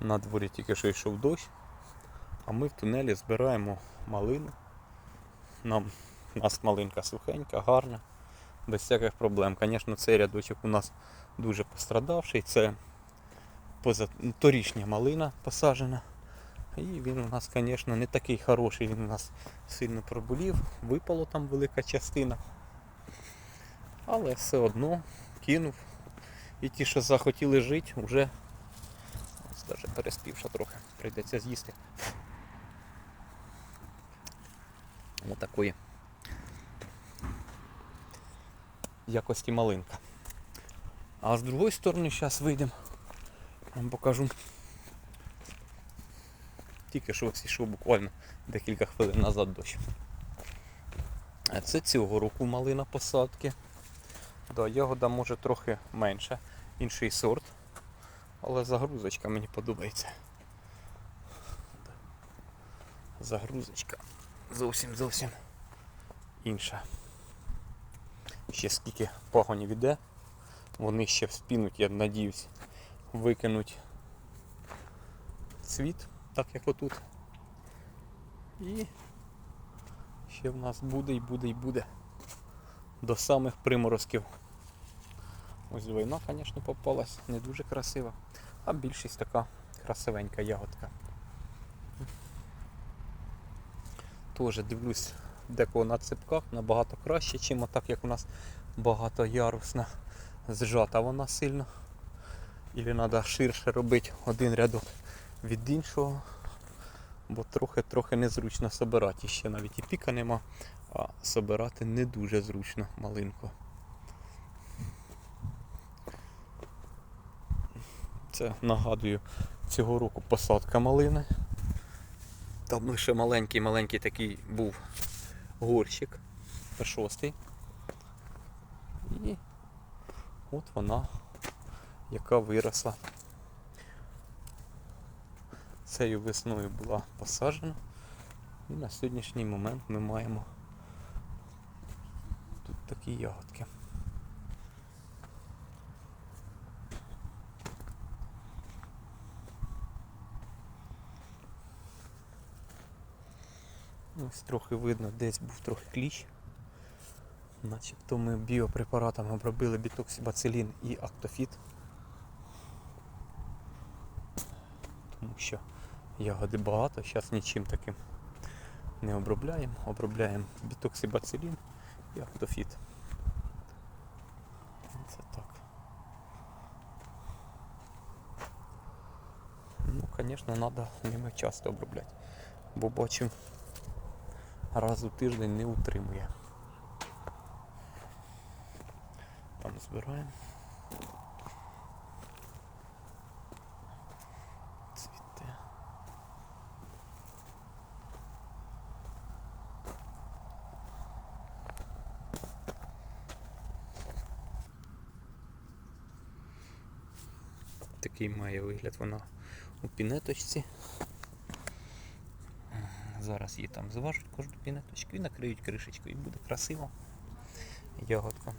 На дворі тільки що йшов дощ, а ми в тунелі збираємо малину. Нам, у нас малинка сухенька, гарна, без всяких проблем. Звісно, цей рядочок у нас дуже пострадавший. Це торішня малина посаджена. І він у нас, звісно, не такий хороший, він у нас сильно проболів, випало там велика частина. Але все одно кинув. І ті, що захотіли жити, вже даже переспівша трохи, прийдеться з'їсти. Отакої якості малинка. А з другої сторони зараз вийдемо. Вам покажу. Тільки що ось йшов буквально декілька хвилин назад дощ. Це цього року малина посадки. Да, ягода може трохи менша, інший сорт. Але загрузочка мені подобається. Загрузочка зовсім зовсім інша. Ще скільки пагонів іде, вони ще вспінуть, я надіюсь, викинуть цвіт, так як отут. І ще в нас буде і буде і буде. До самих приморозків. Ось двойна, звісно, попалась, не дуже красива, а більшість така красивенька ягодка. Теж дивлюсь декого на цепках набагато краще, чим отак, як у нас багатоярусна зжата вона сильно. Ілі треба ширше робити один рядок від іншого, бо трохи-трохи незручно собирати. Ще навіть і піка нема, а собирати не дуже зручно малинку. Це нагадую цього року посадка малини. Там лише маленький-маленький такий був горщик, шостий. І от вона, яка виросла. Цією весною була посаджена. І на сьогоднішній момент ми маємо тут такі ягодки. Ось трохи видно, десь був трохи кліщ. Начебто ми біопрепаратами обробили бітоксибацилін і актофіт. Тому що ягоди багато, зараз нічим таким не обробляємо. Обробляємо бітоксибацилін і актофіт. Це так. Ну, звісно, треба ними часто обробляти. Бо бачу, раз у тиждень не утримує. Там збираємо. Цвіте. Такий має вигляд вона у пінеточці. Зараз її там зважуть кожну пінеточку і накриють кришечкою і буде красиво ягодка.